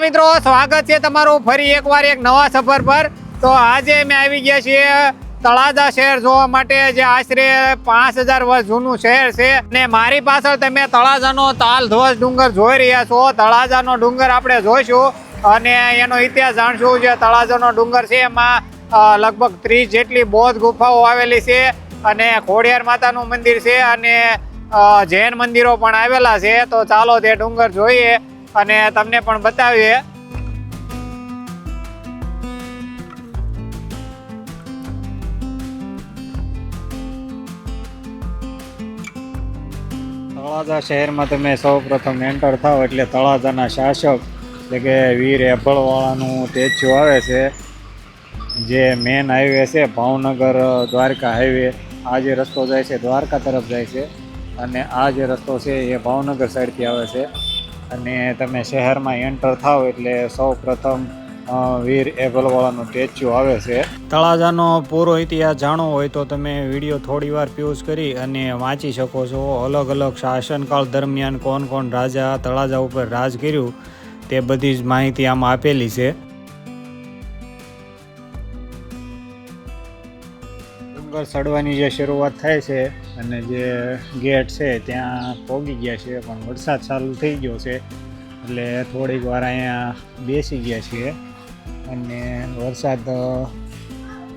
મિત્રો, સ્વાગત છે તમારું ફરી એકવાર એક નવા સફર પર. તો આજે અમે આવી ગયા છીએ તળાજા શહેર જોવા માટે, જે આશરે પાંચ હજાર વર્ષ જૂનું શહેર છે. અને મારી પાછળ તમે તળાજાનો તાલ ધ્વજ ડુંગર જોઈ રહ્યા છો. તળાજાનો ડુંગર આપણે જોઈશું. અને એનો ઇતિહાસ જાણશું જે તળાજાનો ડુંગર છે, એમાં લગભગ ત્રીસ જેટલી બૌદ્ધ ગુફાઓ આવેલી છે. અને ખોડિયાર માતાનું મંદિર છે. અને જૈન મંદિરો પણ આવેલા છે. તો ચાલો તે ડુંગર જોઈએ. અને તમને પણ બતાવીએ. તળાજા શહેરમાં તમે સૌ પ્રથમ એન્ટર થાવ એટલે તળાજાના શાસક એટલે કે વીર એભળવાળાનું સ્ટેચ્યુ આવે છે, જે મેન હાઈવે છે, ભાવનગર, દ્વારકા હાઈવે આ જે રસ્તો જાય છે, દ્વારકા તરફ જાય છે અને આ જે રસ્તો છે એ ભાવનગર સાઈડથી આવે છે. અને તમે શહેરમાં એન્ટર થાવ એટલે સૌ પ્રથમ વીર એભલવાળાનું સ્ટેચ્યુ આવે છે. તળાજાનો પૂરો ઇતિહાસ જાણવો હોય તો તમે વીડિયો થોડી વાર પ્યુઝ કરી અને વાંચી શકો છો. અલગ અલગ શાસનકાળ દરમિયાન કોણ કોણ રાજા તળાજા ઉપર રાજ કર્યું તે બધી જ માહિતી આમાં આપેલી છે. ડુંગર ચડવાની જે શરૂઆત થાય છે અને જે ગેટ છે ત્યાં પોગી ગયા છે પણ વરસાદ ચાલુ થઈ ગયો છે. એટલે થોડીક વાર અહીંયા બેસી ગયા છીએ અને વરસાદ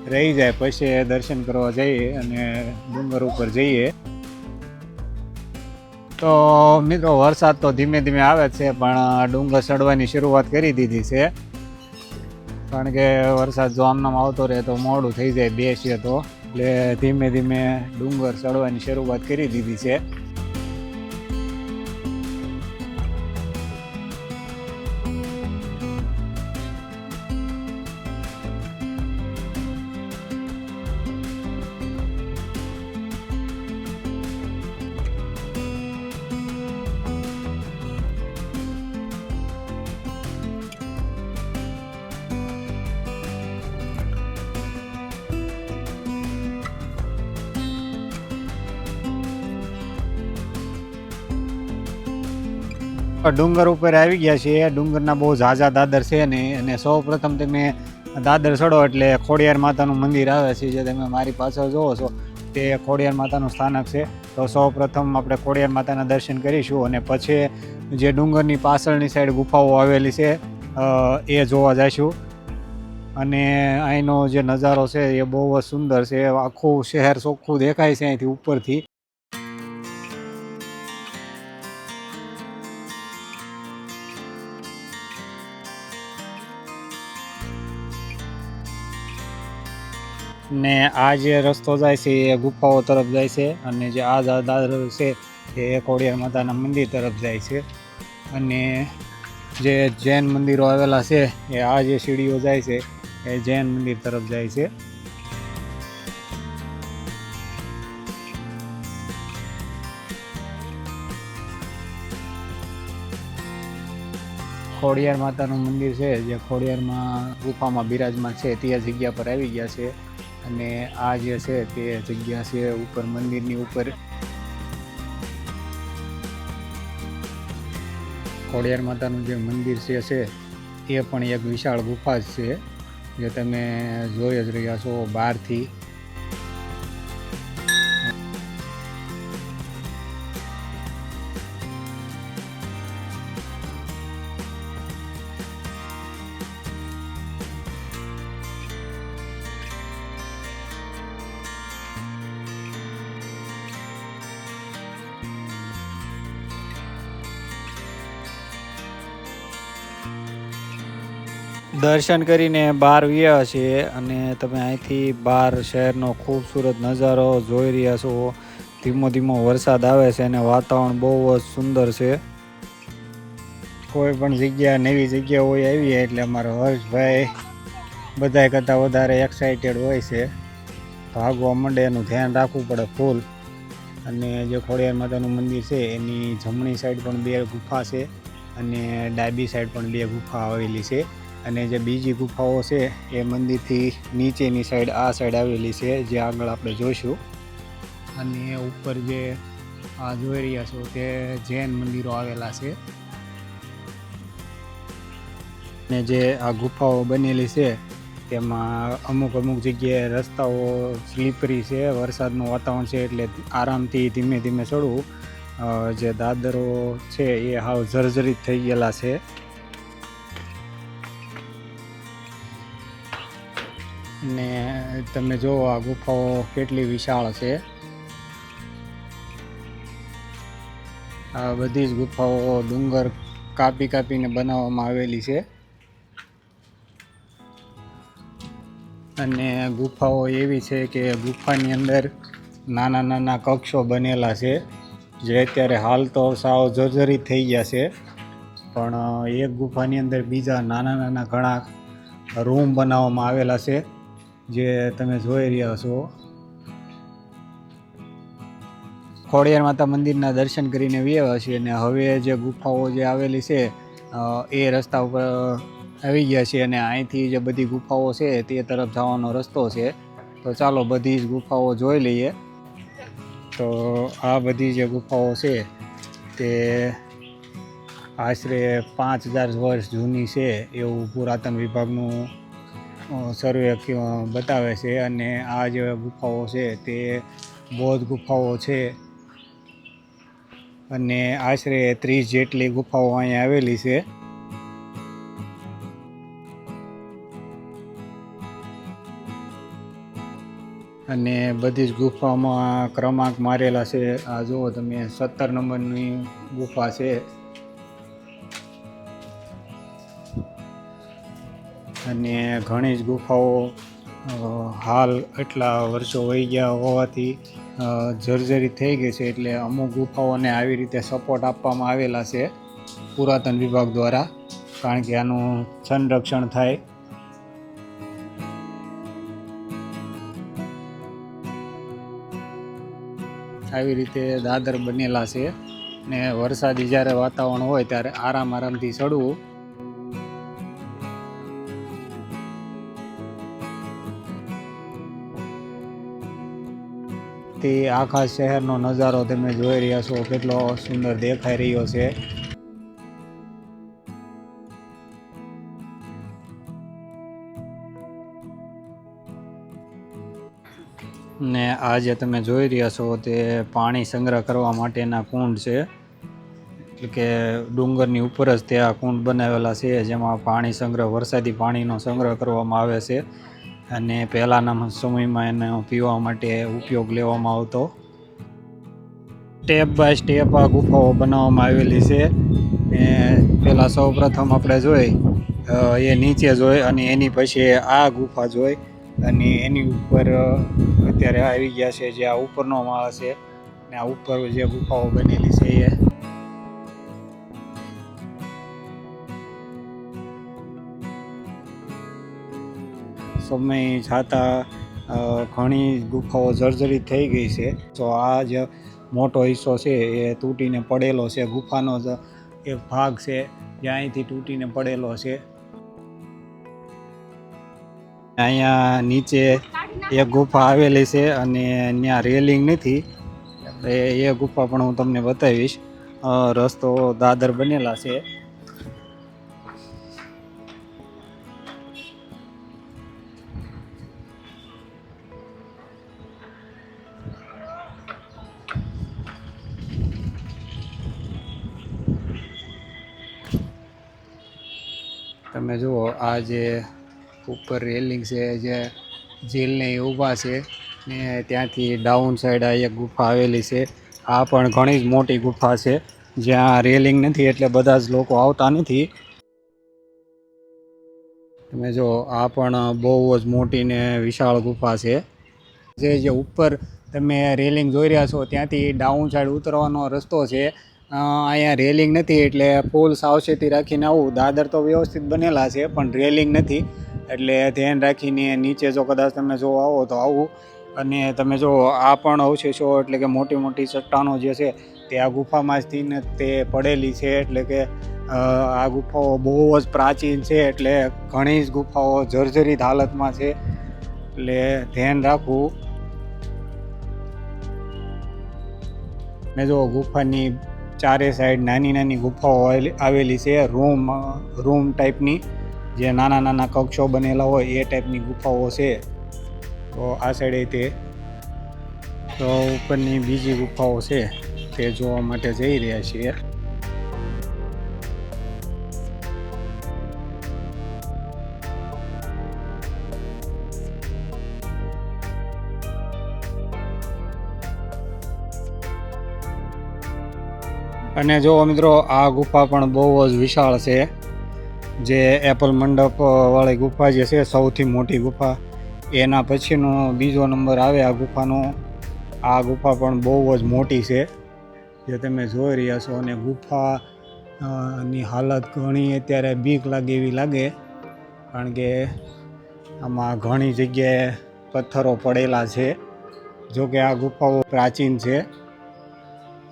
રહી જાય, પછી દર્શન કરવા જઈએ અને ડુંગર ઉપર જઈએ. તો, મિત્રો, વરસાદ તો ધીમે ધીમે આવે છે, પણ ડુંગર ચડવાની શરૂઆત કરી દીધી છે. કારણ કે વરસાદ જો આમનામ આવતો રહે તો મોડું થઈ જાય બેસીએ તો. એટલે ધીમે ધીમે ડુંગર ચડવાની શરૂઆત કરી દીધી છે. ડુંગર ઉપર આવી ગયા છીએ. ડુંગરના બહુ ઝાઝા દાદર છે ને, અને સૌ પ્રથમ તમે દાદર ચડો એટલે ખોડિયાર માતાનું મંદિર આવે છે, જે તમે મારી પાછળ જોવો છો, તે ખોડિયાર માતાનું સ્થાનક છે. તો સૌ પ્રથમ આપણે ખોડિયાર માતાના દર્શન કરીશું, અને પછી જે ડુંગરની પાછળની સાઈડ ગુફાઓ આવેલી છે એ જોવા જઈશું. અને અહીંનો જે નજારો છે એ બહુ જ સુંદર છે. આખું શહેર ચોખ્ખું દેખાય છે અહીંથી ઉપરથી. ને આ જે રસ્તો જાય છે એ ગુફાઓ તરફ જાય છે અને જે આ દાદર છે એ ખોડિયાર માતાના મંદિર તરફ જાય છે. અને જે જૈન મંદિરો આવેલા છે એ આ જે સીડીઓ જાય છે એ જૈન મંદિર તરફ જાય છે. ખોડિયાર માતાનું મંદિર છે જે ખોડિયારમાં ગુફામાં બિરાજમાન છે. તે જગ્યા પર આવી ગયા છે. અને આ જે છે તે જગ્યા છે ઉપર, મંદિરની ઉપર. ખોડિયાર માતાનું જે મંદિર છે છે, એ પણ એક વિશાળ ગુફા જ છે, જે તમે જોઈ જ રહ્યા છો બહારથી. દર્શન કરીને બહાર વ્યા છીએ અને તમે અહીંથી બહાર શહેરનો ખૂબસૂરત નજારો જોઈ રહ્યા છો. ધીમો ધીમો વરસાદ આવે છે અને વાતાવરણ બહુ જ સુંદર છે. કોઈ પણ જગ્યા નવી જગ્યા હોય આવી એટલે અમારો હર્ષભાઈ બધા કરતાં વધારે એક્સાઇટેડ હોય છે. ભાગવા માંડે એનું ધ્યાન રાખવું પડે ફૂલ અને જે ખોડિયાર માતાનું મંદિર છે એની જમણી સાઈડ પણ બે ગુફા છે અને ડાબી સાઈડ પણ બે ગુફા આવેલી છે. અને જે બીજી ગુફાઓ છે, એ મંદિરથી નીચેની સાઈડ આ સાઈડ આવેલી છે, જે આગળ આપણે જોઈશું. અને ઉપર જે, આ જોઈ રહ્યા છો, તે જૈન મંદિરો આવેલા છે. ને જે આ ગુફાઓ બનેલી છે, તેમાં અમુક અમુક જગ્યાએ રસ્તાઓ સ્લીપરી છે, વરસાદનું વાતાવરણ છે, એટલે આરામથી ધીમે ધીમે ચડવું. જે દાદરો છે, એ હાવ જર્જરિત થઈ ગયેલા છે. ને તમે જુઓ આ ગુફાઓ કેટલી વિશાળ છે. આ બધી જ ગુફાઓ ડુંગર કાપી કાપીને બનાવવામાં આવેલી છે. અને ગુફાઓ એવી છે કે ગુફાની અંદર નાના નાના કક્ષો બનેલા છે, જે અત્યારે હાલ તો સાવ જર્જરી થઈ ગયા છે. પણ એક ગુફાની અંદર બીજા નાના નાના ઘણા રૂમ બનાવવામાં આવેલા છે. જે તમે જોઈ રહ્યા છો. ખોડિયાર માતા મંદિરના દર્શન કરીને વ્યવા છીએ અને હવે જે ગુફાઓ જે આવેલી છે એ રસ્તા ઉપર આવી ગયા છે અને અહીંથી જે બધી ગુફાઓ છે તે તરફ જવાનો રસ્તો છે. તો ચાલો બધી જ ગુફાઓ જોઈ લઈએ. તો આ બધી જે ગુફાઓ છે તે આશરે પાંચ હજાર વર્ષ જૂની છે એવું પુરાતન વિભાગનું સર્વે બતાવે છે અને આ જે ગુફાઓ છે તે બૌદ્ધ ગુફાઓ છે. અને આશરે ત્રીસ જેટલી ગુફાઓ અહીંયા આવેલી છે. અને બધી જ ગુફામાં ક્રમાંક મારેલા છે. આ જુઓ તમે, સત્તર નંબરની ગુફા છે. અને ઘણી જ ગુફાઓ હાલ એટલા વર્ષો વહી ગયા હોવાથી જર્જરી થઈ ગઈ છે એટલે અમુક ગુફાઓને આવી રીતે સપોર્ટ આપવામાં આવેલા છે પુરાતન વિભાગ દ્વારા, કારણ કે આનું સંરક્ષણ થાય. આવી રીતે દાદર બનેલા છે ને વરસાદી જ્યારે વાતાવરણ હોય ત્યારે આરામ આરામથી ચડવું તે આખા શહેરનો નજારો તમે જોઈ રહ્યા છો. કેટલો સુંદર દેખાઈ રહ્યો છે. ને આ જે તમે જોઈ રહ્યા છો તે પાણી સંગ્રહ કરવા માટેના કુંડ છે. એટલે કે ડુંગરની ઉપર જ તે આ કુંડ બનાવેલા છે, જેમાં પાણી સંગ્રહ, વરસાદી પાણીનો સંગ્રહ કરવામાં આવે છે. અને પહેલાંના સમયમાં એનો પીવા માટે ઉપયોગ લેવામાં આવતો. સ્ટેપ બાય સ્ટેપ આ ગુફાઓ બનાવવામાં આવેલી છે. ને પહેલાં સૌ પ્રથમ આપણે જોઈ એ નીચે જોઈ અને એની પછી આ ગુફા જોઈ. અને એની ઉપર અત્યારે આવી ગયા છે જે આ ઉપરનો માળ છે. ને આ ઉપર જે ગુફાઓ બનેલી છે એ. સમય છતાં ઘણી ગુફાઓ જર્જરિત થઈ ગઈ છે. તો આ જે મોટો હિસ્સો છે, એ તૂટીને પડેલો છે. ગુફાનો જ એક ભાગ છે, જે અહીંથી તૂટીને પડેલો છે. અહીંયા નીચે એક ગુફા આવેલી છે અને ત્યાં રેલિંગ નથી. એ ગુફા પણ હું તમને બતાવીશ. રસ્તો દાદર બનેલા છે. તમે જુઓ, આ જે ઉપર રેલિંગ છે, જે જેલને ઊભા છે ને ત્યાંથી ડાઉન સાઈડ આ એક ગુફા આવેલી છે. આ પણ ઘણી જ મોટી ગુફા છે, જ્યાં રેલિંગ નથી એટલે બધા જ લોકો આવતા નથી. તમે જો આ પણ બહુ જ મોટી ને વિશાળ ગુફા છે. જે જે ઉપર તમે રેલિંગ જોઈ રહ્યા છો, ત્યાંથી ડાઉન સાઈડ ઉતરવાનો રસ્તો છે. અહીંયા રેલિંગ નથી એટલે ફૂલ સાવચેતી રાખીને આવું. દાદર તો વ્યવસ્થિત બનેલા છે, પણ રેલિંગ નથી. એટલે ધ્યાન રાખીને નીચે જો કદાચ તમે જો આવો તો આવું. અને તમે જો આ પણ અવશેષો એટલે કે મોટી મોટી ચટ્ટાનો જે છે, તે આ ગુફામાંથી ને તે પડેલી છે. એટલે કે આ ગુફાઓ બહુ જ પ્રાચીન છે, એટલે ઘણી જ ગુફાઓ જર્જરિત હાલતમાં છે. એટલે ધ્યાન રાખવું. મેં જો ગુફાની ચારે સાઈડ નાની નાની ગુફાઓ આવેલી- છે. રૂમ રૂમ ટાઈપની જે નાના નાના કક્ષો બનેલા હોય એ ટાઈપની ગુફાઓ છે. તો આ સાઈડે તે. તો ઉપરની બીજી ગુફાઓ છે. તે જોવા માટે જઈ રહ્યા છીએ. અને જો મિત્રો, આ ગુફા પણ બહુ જ વિશાળ છે, જે એપલ મંડપવાળી ગુફા જે છે, સૌથી મોટી ગુફા. એના પછીનો બીજો નંબર આવે આ ગુફાનો. આ ગુફા પણ બહુ જ મોટી છે, જે તમે જોઈ રહ્યા છો. અને ગુફા ની હાલત ઘણી અત્યારે બીક લાગે એવી લાગે, કારણ કે આમાં ઘણી જગ્યાએ પથ્થરો પડેલા છે. જો કે આ ગુફાઓ પ્રાચીન છે.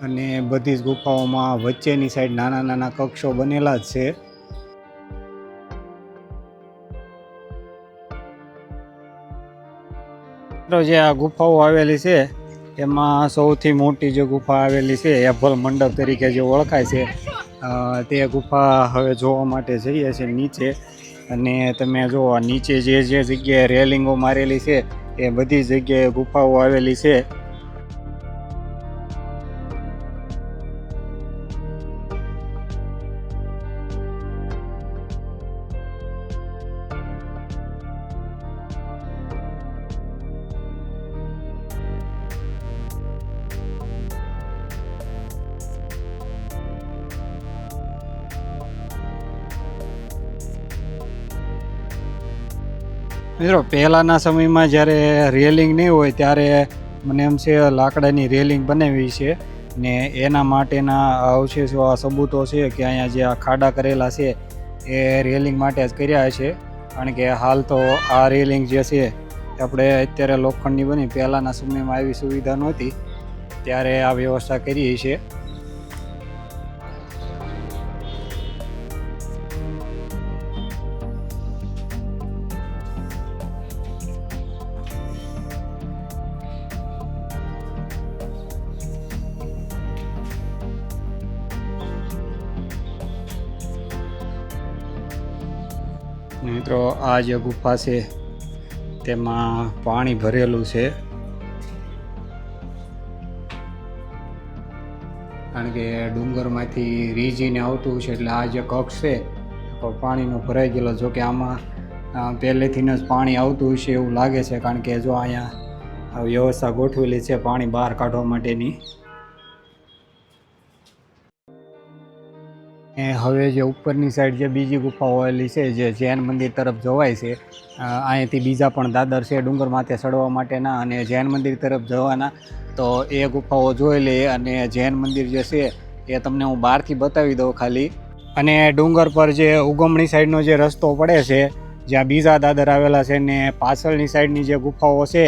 અને બધી જ ગુફાઓમાં વચ્ચેની સાઈડ નાના નાના કક્ષો બનેલા જ છે. જે આ ગુફાઓ આવેલી છે, એમાં સૌથી મોટી જે ગુફા આવેલી છે એભલ મંડપ તરીકે જે ઓળખાય છે તે ગુફા હવે જોવા માટે જઈએ છીએ નીચે. અને તમે જો નીચે જે જે જગ્યાએ રેલિંગો મારેલી છે, એ બધી જગ્યાએ ગુફાઓ આવેલી છે. મિત્રો, પહેલાંના સમયમાં જ્યારે રેલિંગ નહીં હોય ત્યારે મને એમ છે લાકડાની રેલિંગ બનાવી છે ને એના માટેના અવશેષો, આ સબૂતો છે કે અહીંયા જે આ ખાડા કરેલા છે એ રેલિંગ માટે જ કર્યા છે. કારણ કે હાલ તો આ રેલિંગ જે છે આપણે અત્યારે લોખંડની બની, પહેલાંના સમયમાં આવી સુવિધા નહોતી. ત્યારે આ વ્યવસ્થા કરી છે. આ જે ગુફા છે. તેમાં પાણી ભરેલું છે. કારણ કે ડુંગરમાંથી રીજીને આવતું છે એટલે આ જે કક્ષ છે પાણીનો ભરાઈ ગયેલો. જો કે આમાં પહેલેથી જ પાણી આવતું હશે એવું લાગે છે. કારણ કે જો અહીંયા વ્યવસ્થા ગોઠવેલી છે પાણી બહાર કાઢવા માટેની હવે જે ઉપરની સાઈડ જે બીજી ગુફાઓ આવેલી છે, જે જૈન મંદિર તરફ જવાય છે અહીંયાથી બીજા પણ દાદર છે ડુંગર માથે ચડવા માટેના અને જૈન મંદિર તરફ જવાના. તો એ ગુફાઓ જોઈ લઈએ અને જૈન મંદિર જે છે એ તમને હું બહારથી બતાવી દઉં ખાલી. અને ડુંગર પર જે ઉગમણી સાઈડનો જે રસ્તો પડે છે, જ્યાં બીજા દાદર આવેલા છે ને પાછળની સાઈડની જે ગુફાઓ છે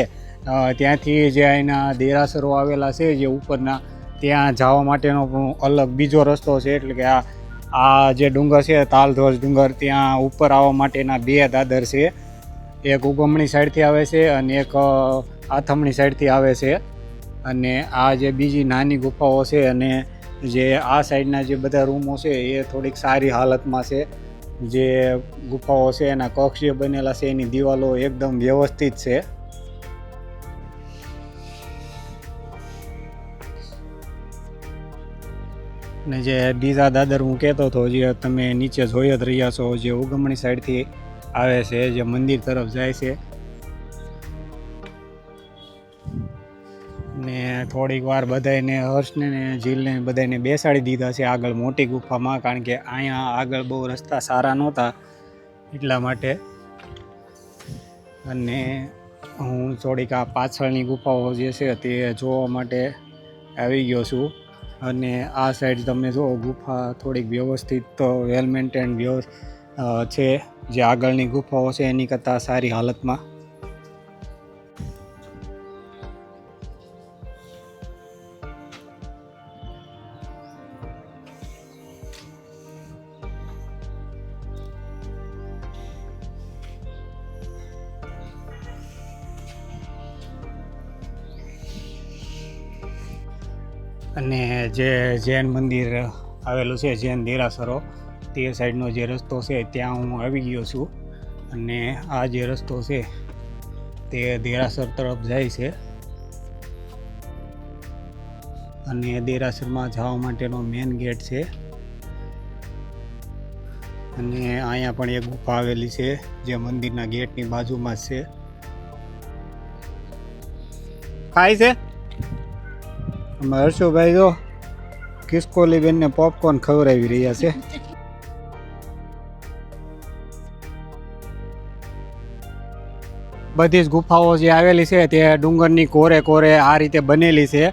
ત્યાંથી જે અહીંના દેરાસરો આવેલા છે જે ઉપરના, ત્યાં જવા માટેનો પણ અલગ બીજો રસ્તો છે, એટલે કે આ આ જે ડુંગર છે તાલધ્વજ ડુંગર, ત્યાં ઉપર આવવા માટેના બે દાદર છે. એક ઉગમણી સાઈડથી આવે છે અને એક આથમણી સાઈડથી આવે છે. અને આ જે બીજી નાની ગુફાઓ છે અને જે આ સાઈડના જે બધા રૂમો છે, એ થોડીક સારી હાલતમાં છે. જે ગુફાઓ છે, એના કક્ષ જે બનેલા છે, એની દિવાલો એકદમ વ્યવસ્થિત છે. ને જે બીજા દાદર હું કહેતો હતો, જે તમે નીચે જોઈ જ રહ્યા છો, જે ઉગમણી સાઈડથી આવે છે, જે મંદિર તરફ જાય છે. ને થોડીક વાર બધાને હર્ષને ને જીલને બધાને બેસાડી દીધા છે આગળ મોટી ગુફામાં, કારણ કે અહીંયા આગળ બહુ રસ્તા સારા નહોતા એટલા માટે. અને હું થોડીક આ પાછળની ગુફાઓ જે છે તે જોવા માટે આવી ગયો છું. અને આ સાઈડ તમે જુઓ, ગુફા થોડીક વ્યવસ્થિત વેલ મેન્ટેન વ્યવ છે. જે આગળની ગુફાઓ છે, એની કરતાં સારી હાલતમાં. અને જે જૈન મંદિર આવેલું છે, જૈન દેરાસરો, તે સાઈડનો જે રસ્તો છે, ત્યાં હું આવી ગયો છું. અને આ જે રસ્તો છે, તે દેરાસર તરફ જાય છે. અને દેરાસરમાં જવા માટેનો મેઇન ગેટ છે. અને અહીંયા પણ એક ગુફા આવેલી છે, જે મંદિરના ગેટની બાજુમાં જ છે. ખાય છે? હર્ષુભાઈ જો કિસ્કોલી બેનને પોપકોર્ન ખવડાવી રહ્યા છે. બધી જ ગુફાઓ જે આવેલી છે તે ડુંગરની કોરે કોરે આ રીતે બનેલી છે.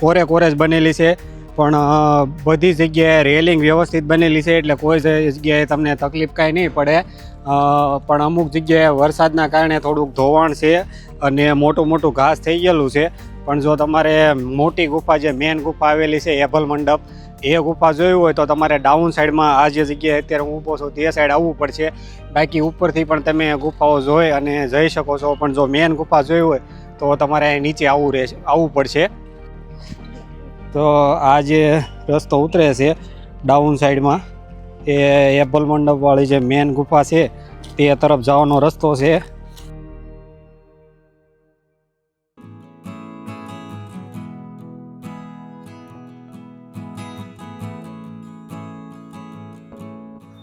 કોરે કોરે જ બનેલી છે. પણ બધી જગ્યાએ રેલિંગ વ્યવસ્થિત બનેલી છે એટલે કોઈ જગ્યાએ તમને તકલીફ કાંઈ નહીં પડે. પણ અમુક જગ્યાએ વરસાદના કારણે થોડુંક ધોવાણ છે અને મોટું મોટું ઘાસ થઈ ગયેલું છે. પણ જો તમારે મોટી ગુફા જે મેન ગુફા આવેલી છે, એભલ મંડપ, એ ગુફા જોયું હોય તો તમારે ડાઉન સાઈડમાં આ જે જગ્યાએ અત્યારે હું ઊભો છું, તે સાઈડ આવવું પડશે. બાકી ઉપરથી પણ તમે ગુફાઓ જોઈ અને જઈ શકો છો. પણ જો મેન ગુફા જોઈ હોય તો તમારે નીચે આવવું રહેશે, આવવું પડશે. તો આ જે રસ્તો ઉતરે છે ડાઉન સાઈડમાં એ એપલ મંડપવાળી જે મેન ગુફા છે, તે તરફ જવાનો રસ્તો છે.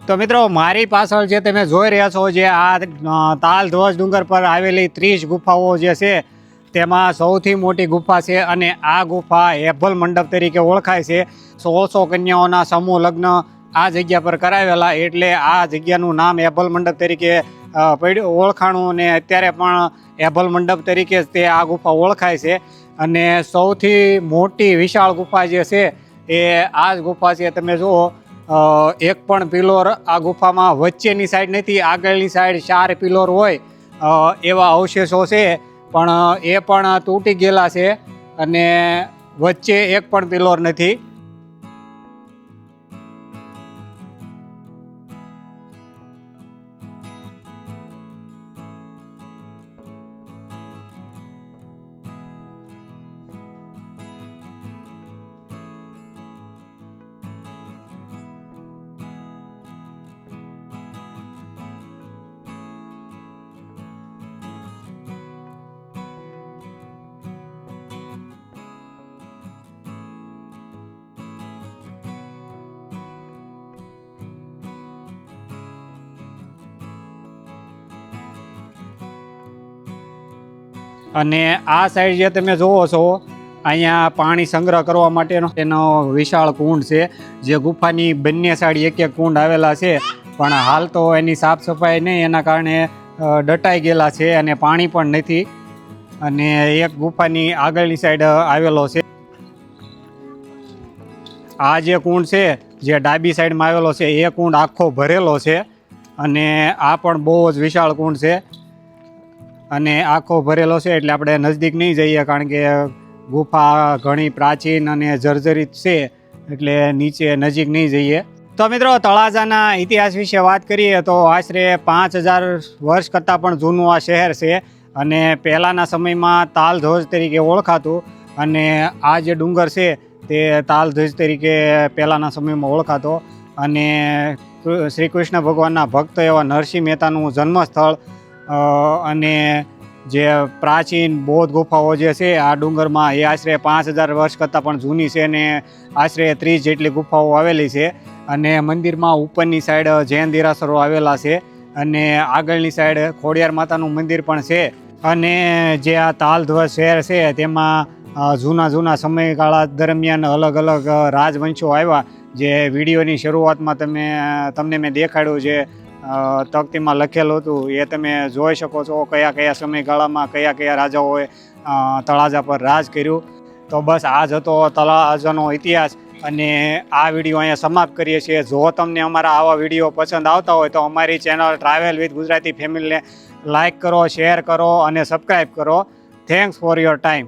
તો મિત્રો, મારી પાછળ જે તમે જોઈ રહ્યા છો, જે આ તાલ ધ્વજ ડુંગર પર આવેલી ત્રીસ ગુફાઓ જે છે, તેમાં સૌથી મોટી ગુફા છે અને આ ગુફા હેભલ મંડપ તરીકે ઓળખાય છે. સોળસો કન્યાઓના સમૂહ લગ્ન આ જગ્યા પર કરાવેલા, એટલે આ જગ્યાનું નામ હેભલ મંડપ તરીકે પડ્યું, ઓળખાણું ને અત્યારે પણ હેભલ મંડપ તરીકે તે આ ગુફા ઓળખાય છે. અને સૌથી મોટી વિશાળ ગુફા જે છે, એ આ જ ગુફા છે. તમે જુઓ એક પણ પિલોર આ ગુફામાં વચ્ચેની સાઈડ નથી, આગળની સાઈડ ચાર પિલોર હોય એવા અવશેષો છે. પણ એ પણ તૂટી ગયેલા છે અને વચ્ચે એક પણ પિલોર નથી. અને આ સાઈડ જે તમે જોવો છો, અહીંયા પાણી સંગ્રહ કરવા માટેનો એનો વિશાળ કુંડ છે, જે ગુફાની બંને સાઈડ એક એક કુંડ આવેલા છે. પણ હાલ તો એની સાફ સફાઈ નહીં, એના કારણે ડટાઈ ગયેલા છે અને પાણી પણ નથી. અને એક ગુફાની આગળની સાઈડ આવેલો છે. આ જે કુંડ છે, જે ડાબી સાઈડમાં આવેલો છે, એ કુંડ આખો ભરેલો છે. અને આ પણ બહુ જ વિશાળ કુંડ છે. અને આખો ભરેલો છે એટલે આપણે નજદીક નહીં જઈએ, કારણ કે ગુફા ઘણી પ્રાચીન અને જર્જરિત છે, એટલે નીચે નજીક નહીં જઈએ. તો મિત્રો, તળાજાના ઇતિહાસ વિશે વાત કરીએ તો આશરે પાંચ હજાર વર્ષ કરતાં પણ જૂનું આ શહેર છે અને પહેલાંના સમયમાં તાલધ્વજ તરીકે ઓળખાતું અને આ જે ડુંગર છે તે તાલધ્વજ તરીકે પહેલાંના સમયમાં ઓળખાતો અને શ્રી કૃષ્ણ ભગવાનના ભક્ત એવા નરસિંહ મહેતાનું જન્મસ્થળ અને જે પ્રાચીન બૌદ્ધ ગુફાઓ જે છે આ ડુંગરમાં એ આશરે પાંચ હજાર વર્ષ કરતાં પણ જૂની છે અને આશરે ત્રીસ જેટલી ગુફાઓ આવેલી છે. અને મંદિરમાં ઉપરની સાઈડ જૈન દેરાસરો આવેલા છે અને આગળની સાઈડ ખોડિયાર માતાનું મંદિર પણ છે. અને જે આ તાલધ્વજ શહેર છે તેમાં જૂના જૂના સમયગાળા દરમિયાન અલગ અલગ રાજવંશો આવ્યા. જે વિડીયોની શરૂઆતમાં તમે તમને મેં દેખાડ્યું અ, તકતીમાં લખેલું હતું. એ તમે જોઈ શકો છો કયા કયા સમયગાળામાં કયા કયા રાજાઓએ તળાજા પર રાજ કર્યું. તો બસ આ જ હતો તળાજાનો ઇતિહાસ અને આ વીડિયો અહીંયા સમાપ્ત કરીએ છીએ. જો તમને અમારા આવા વીડિયો પસંદ આવતા હોય તો અમારી ચેનલ ટ્રાવેલ વિથ ગુજરાતી ફેમિલીને લાઇક કરો, શેર કરો અને સબસ્ક્રાઈબ કરો. Thanks for your time